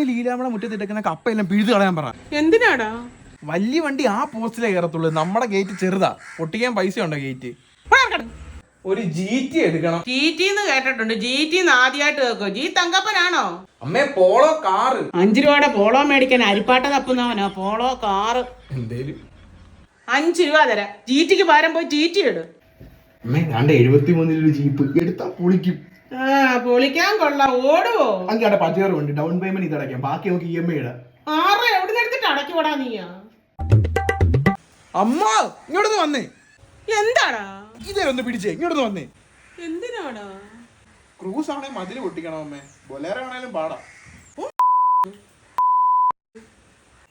അമ്മ മുറ്റത്തിട്ടിരിക്കുന്ന കപ്പ എല്ലാം പിഴുതു കളയാൻ പറ. എന്തിനാടാ? വലിയ വണ്ടി ആ പോസ്റ്റിലേ കയറത്തുള്ളൂ. നമ്മുടെ ഗേറ്റ് ചെറുതാ. പൊട്ടിക്കാൻ പൈസ ഉണ്ടോ ഗേറ്റ് ഒരു ജി ടി എടുക്കണം. ജി ടി കേട്ടിട്ടുണ്ട്. ജി ടി ആദ്യമായിട്ട് കേൾക്കും ജി തങ്കപ്പനാണോ? അമ്മേ പോളോ കാറ് അഞ്ചു രൂപയുടെ പോളോ മേടിക്കാൻ അരിപ്പാട്ട തപ്പുന്നവനോ? പോളോ കാറ് എന്തേലും. അഞ്ചു രൂപ തരാം. ജി ടിക്ക് പകരം പോയി ജി ടി ഇട്. അമ്മേ കണ്ട എഴുപത്തി മൂന്നിലൊരു ജീപ്പ് എടുത്താ പൊളിക്കും. ആ പൊളിക്കാൻ കൊള്ളാം. ഓടുവോ അങ്ങനെ പതിനാറ് ഉണ്ട് ഡൗൺ പേയ്മെന്റ് ഇത് അടയ്ക്കാം ബാക്കി നമുക്ക് ഇ എം ഐ ഇടാം. ആറ് എവിടെ എടുത്തിട്ട് അടയ്ക്കൂടാ നീയാ? അമ്മ ഇങ്ങോട്ട് വന്നേ. എന്താടാ? ഇതേ ഒന്ന് പിടിച്ചേ ഇങ്ങോട്ട് വന്നേ. എന്തിനാടാ? ക്രൂസ് ആണേ മതിൽ പൊട്ടിക്കണം അമ്മേ. ബൊലേറോ ആണേലും പാടാം.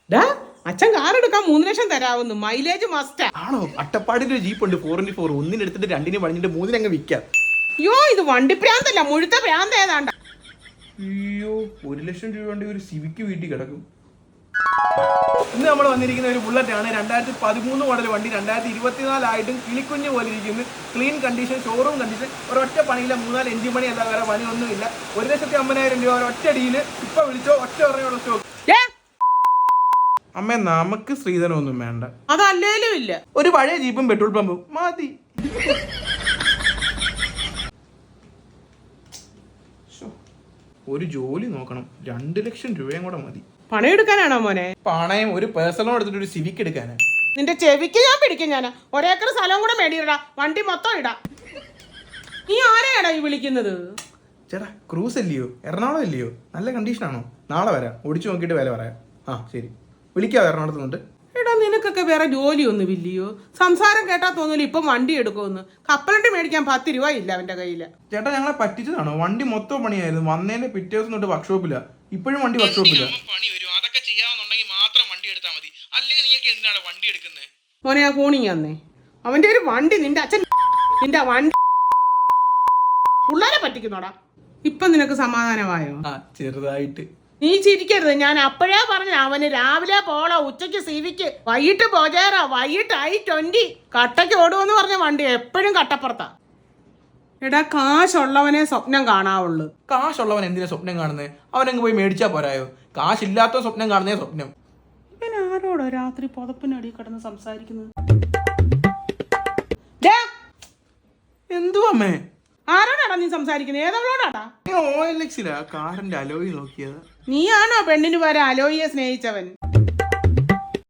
ഡാ അച്ഛൻ കാർ എടുക്കാൻ മൂന്ന് ലക്ഷം തരാവുന്നു. മൈലേജ് മസ്റ്റാ ആണോ? അട്ടപ്പാടിന്റെ ജീപ്പ് ഉണ്ട് ഫോർ ഇന്റി ഫോർ ഒന്നിനെടുത്തിട്ട് രണ്ടിന് പണിഞ്ഞിട്ട് മൂന്നിനങ്ങ് വിൽക്കാം. അയ്യോ ഇത് വണ്ടി പ്രാന്തല്ല മുഴുത്ത പ്രാന്ത ഏതാണ്ട? അയ്യോ ഒരു ലക്ഷം രൂപ കൊണ്ട് ഒരു സിവിക്ക് വീട്ടിൽ കിടക്കും. ഇന്ന് നമ്മൾ വന്നിരിക്കുന്ന ഒരു ബുള്ളറ്റ് ആണ്. രണ്ടായിരത്തി പതിമൂന്ന് മോഡൽ വണ്ടി. രണ്ടായിരത്തി ഇരുപത്തിനാലായിട്ടും കിളിക്കുഞ്ഞ് പോലെ ഇരിക്കുന്നു. ക്ലീൻ കണ്ടീഷൻ ഷോറൂം കണ്ടീഷൻ ഒരൊറ്റ പണിയില്ല. മൂന്നാൽ എഞ്ചിൻ പണി അല്ല വേറെ പണിയൊന്നുമില്ല. ഒരു ലക്ഷത്തി അമ്പതിനായിരം രൂപ ഒരൊറ്റ ഡീൽ ഇപ്പൊ വിളിച്ചോ ഒറ്റ പറഞ്ഞോളൂ സ്റ്റോക്ക്. അമ്മ നമുക്ക് ശ്രീധനമൊന്നും വേണ്ട. അതല്ലേലും ഇല്ല. ഒരു പഴയ ജീപ്പും പെട്രോൾ പമ്പും. മതി. ഒരു ജോലി നോക്കണം. രണ്ട് ലക്ഷം രൂപയും കൂടെ മതി. പണയെടുക്കാനാണോ മോനെ? പണയം ഒരു പേഴ്സണൽ എടുത്തിട്ട് ഒരു സിവിക്ക് എടുക്കാനാ. നിന്റെ ചെവിക്ക് ഞാൻ പിടിക്കും ഞാൻ ഒരേക്കർ സ്ഥലം കൂടെ മേടിയിടാ വണ്ടി മൊത്തം ഇടാ. നീ ആരെയാടാ ഈ വിളിക്കുന്നത്? ചേട്ടാ ക്രൂസ് അല്ലയോ? എറണാകുളം അല്ലയോ? നല്ല കണ്ടീഷനാണോ നാളെ വരാം. ഓടിച്ചു നോക്കിയിട്ട് വില പറയാം. ആ ശരി. വിളിക്കാം എറണാകുളത്ത് നിന്നിട്ട് എടാ നിനക്കൊക്കെ വേറെ ജോലിയൊന്നും ഇല്ലയോ? സംസാരം കേട്ടാ തോന്നില്ല ഇപ്പം വണ്ടി എടുക്കുമെന്ന്. കപ്പലണ്ടി മേടിക്കാൻ പത്ത് രൂപ ഇല്ല അവന്റെ കയ്യിൽ. ചേട്ടാ ഞങ്ങളെ പറ്റിച്ചതാണോ? വണ്ടി മൊത്തം പണിയായിരുന്നു. വന്നതിന്റെ പിറ്റേ ദിവസം തൊട്ട് വർക്ക്ഷോപ്പില്ല ഇപ്പോഴും വണ്ടി വർക്ക്ഷോപ്പില്ല പണി വരും. അതൊക്കെ ചെയ്യാന്നുണ്ടെങ്കിൽ മാത്രം വണ്ടി എടുത്താൽ മതി. അല്ലേ എന്തിനാണ് വണ്ടി എടുക്കുന്നത് മോനെ ആ ഫോണിങ് അന്നേ അവന്റെ ഒരു വണ്ടി നിന്റെ അച്ഛൻ നിന്റെ വണ്ടി പിള്ളേരെ പറ്റിക്കുന്നോടാ. ഇപ്പൊ നിനക്ക് സമാധാനമായോ? ചെറുതായിട്ട്. നീ ചിരിക്കരുത്. ഞാൻ അപ്പോഴേ പറഞ്ഞു അവന് രാവിലെ പോളോ ഉച്ചയ്ക്ക് സിവിക്ക്. വൈകിട്ട് പോജേറ വൈകിട്ട് ഐ ട്വന്റി. കട്ടയ്ക്ക് ഓടുമെന്ന് പറഞ്ഞ വണ്ടി എപ്പോഴും കട്ടപ്പുറത്താ. എടാ കാശുള്ളവനെ സ്വപ്നം കാണാവുള്ളൂ. കാശുള്ളവൻ എന്തിനാ സ്വപ്നം കാണുന്നത് അവനങ്ങ് പോയി മേടിച്ചാ പോരായോ? കാശില്ലാത്ത സ്വപ്നം കാണുന്നേ സ്വപ്നം. ഇവൻ ആരോടോ രാത്രി പുതപ്പിനടി കിടന്ന് സംസാരിക്കുന്നത്? എന്തുവാ അമ്മേ? ആരോടാടാ നീ സംസാരിക്കുന്നത് ഏതവളോടാടാ ഓ എൽ എക്സിലാ കാറിന്റെ അലോയി നോക്കിയത്. നീയാണോ പെണ്ണിന് വരെ അലോയിയെ സ്നേഹിച്ചവൻ?